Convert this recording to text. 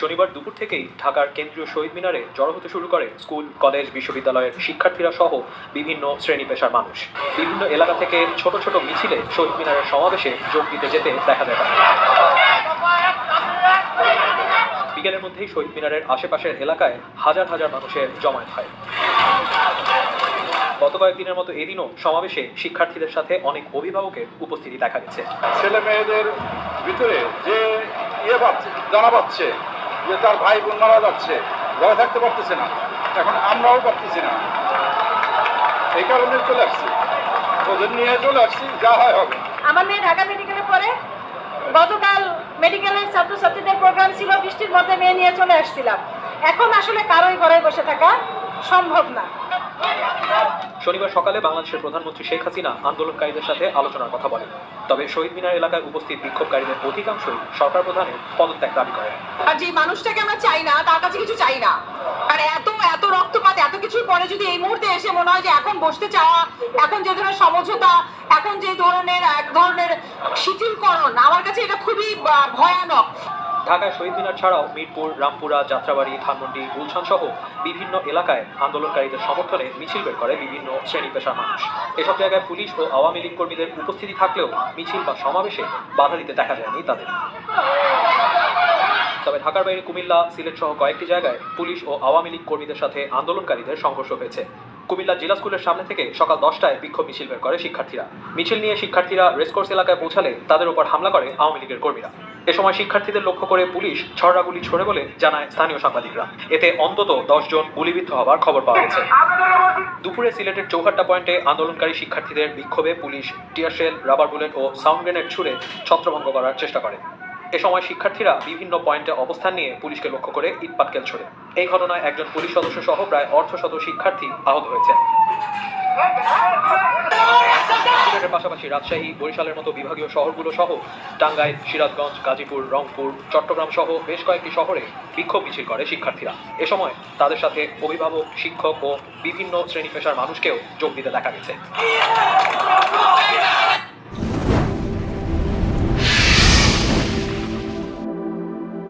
শনিবার দুপুর থেকেই ঢাকার কেন্দ্রীয় শহীদ মিনারে জড়ো হতে শুরু করে স্কুল, কলেজ, বিশ্ববিদ্যালয়ের শিক্ষার্থীরা সহ বিভিন্ন শ্রেণি পেশার মানুষ। বিভিন্ন এলাকা থেকে ছোট ছোট মিছিলে শহীদ মিনারের সমাবেশে যোগ দিতে যেতে দেখা যায় বিকেলের মধ্যেই শহীদ মিনারের আশেপাশের এলাকায় হাজার হাজার মানুষের জমায়েত হয়। গত কয়েকদিনের মতো এদিনও সমাবেশে শিক্ষার্থীদের সাথে অনেক অভিভাবকের উপস্থিতি দেখা গেছে। ছেলে মেয়েদের ভিতরে যে ইয়ে পাচ্ছে জানা পাচ্ছে যে তার ভাই বোন মারা যাচ্ছে, ঘরে থাকতে পারতেছে না। এখন আমরাও পারতেছি না। এই কারণে চলে আসছি। ওদের নিয়ে চলে আসছি, যা হয় হবে। আমার মেয়ে ঢাকা মেডিকেলে পড়ে। গতকাল মেডিকেলের ছাত্রছাত্রীদের প্রোগ্রাম ছিল, বৃষ্টির মধ্যে মেয়ে নিয়ে চলে আসছিলাম। এখন আসলে কারোই ঘরে বসে থাকা সম্ভব না। শনিবার সকালে বাংলাদেশের প্রধানমন্ত্রী শেখ হাসিনা আন্দোলনকারীদের সাথে আলোচনার কথা বলেন। তবে শহীদ মিনার এলাকায় উপস্থিত বিক্ষোভকারীদের অধিকাংশই সরকার প্রধানের পদত্যাগ দাবি করেন। আর যে মানুষটাকে আমরা চাই না, তার কাছে কিছু চাই না। আর এত এত রক্তপাত, এত কিছুর পরে যদি এই মুহূর্তে এসে মনে হয় যে এখন বসতে চাওয়া, এখন যে ধরনের সমঝোতা, এখন যে ধরনের, এক ধরনের শিথিলকরণ, আমার কাছে এটা খুবই ভয়ানক। ঢাকায় শহীদ মিনার ছাড়াও মিরপুর, রামপুরা, যাত্রাবাড়ি, ধানমন্ডি গুলশান সহ বিভিন্ন এলাকায় আন্দোলনকারীদের সমর্থনে মিছিল বের করে বিভিন্ন শ্রেণি পেশার মানুষ। এসব জায়গায় পুলিশ ও আওয়ামী লীগ কর্মীদের উপস্থিতি থাকলেও মিছিল বা সমাবেশে বাধা দিতে দেখা যায়নি তাদের। তবে ঢাকার বাইরে কুমিল্লা, সিলেট সহ কয়েকটি জায়গায় পুলিশ ও আওয়ামী লীগ কর্মীদের সাথে আন্দোলনকারীদের সংঘর্ষ হয়েছে। কুমিল্লা জেলা স্কুলের সামনে থেকে সকাল দশটায় বিক্ষোভ মিছিল বের করে শিক্ষার্থীরা। মিছিল নিয়ে শিক্ষার্থীরা রেসকোর্স এলাকায় পৌঁছালে তাদের উপর হামলা করে আওয়ামী লীগের কর্মীরা। এ সময় শিক্ষার্থীদের লক্ষ্য করে পুলিশ ছড়াগুলি ছোড়ে বলে জানায় স্থানীয় সাংবাদিকরা। এতে অন্তত দশজন গুলিবিদ্ধ হওয়ার খবর পাওয়া গেছে। দুপুরে সিলেটের চৌহাট্টা পয়েন্টে আন্দোলনকারী শিক্ষার্থীদের বিক্ষোভে police tear shell rubber bullet ও সাউন্ড গ্রেনেড ছুড়ে ছত্রভঙ্গ করার চেষ্টা করে। এ সময় শিক্ষার্থীরা বিভিন্ন পয়েন্টে অবস্থান নিয়ে পুলিশকে লক্ষ্য করে ইট পাটকেল ছোড়ে। এই ঘটনায় একজন পুলিশ সদস্য সহ প্রায় অর্ধশত শিক্ষার্থী আহত হয়েছে সিলেটের পাশাপাশি রাজশাহী, বরিশালের মতো বিভাগীয় শহরগুলো সহ টাঙ্গাইল, সিরাজগঞ্জ, গাজীপুর, রংপুর, চট্টগ্রাম সহ বেশ কয়েকটি শহরে বিক্ষোভ মিছিল করে শিক্ষার্থীরা। এ সময় তাদের সাথে অভিভাবক, শিক্ষক ও বিভিন্ন শ্রেণি পেশার মানুষকেও যোগ দিতে দেখা গেছে।